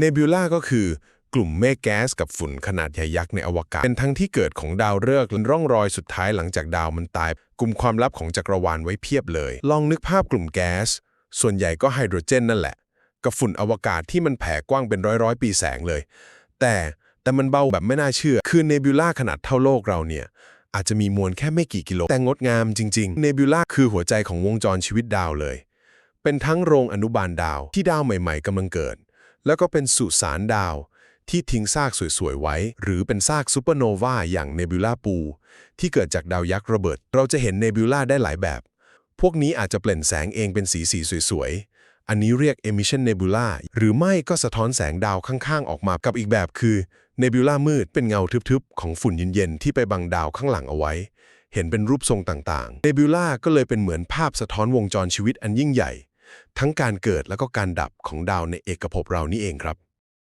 เนบิวลาก็คือกลุ่มเมฆแก๊สกับฝุ่นขนาดใหญ่ยักษ์ในอวกาศ เป็นทั้งที่เกิดของดาวฤกษ์และร่องรอยสุดท้ายหลังจากดาวมันตาย กลุ่มความลับของจักรวาลไว้เพียบเลย ลองนึกภาพกลุ่มแก๊ส ส่วนใหญ่ก็ไฮโดรเจนนั่นแหละ กับฝุ่นอวกาศที่มันแผ่กว้างเป็นร้อยร้อยปีแสงเลย แต่แต่มันเบาแบบไม่น่าเชื่อ คือเนบิวลาขนาดเท่าโลกเราเนี่ย อาจจะมีมวลแค่ไม่กี่กิโล แต่งดงามจริงๆ เนบิวลาคือหัวใจของวงจรชีวิตดาวเลย เป็นทั้งโรงอนุบาลดาวที่ดาวใหม่ ๆกำลังเกิด แล้วก็เป็นสุสานดาว ที่ทิ้งซากสวยๆไว้ หรือเป็นซากซูเปอร์โนวาอย่างเนบิวลาปู ที่เกิดจากดาวยักษ์ระเบิด เราจะเห็นเนบิวลาได้หลายแบบ พวกนี้อาจจะเปล่งแสงเองเป็นสีสีสวยๆ อันนี้เรียก emission nebula หรือไม่ก็สะท้อนแสงดาวข้างๆ ออกมากับอีกแบบคือ nebula มืดเป็นเงาทึบๆ ของฝุ่นเย็นๆ ที่ไปบังดาวข้างหลังเอาไว้ เห็นเป็นรูปทรงต่างๆ nebula ก็เลยเป็นเหมือนภาพสะท้อนวงจรชีวิตอันยิ่งใหญ่ ทั้งการเกิดแล้วก็การดับของดาวในเอกภพเรานี่เองครับ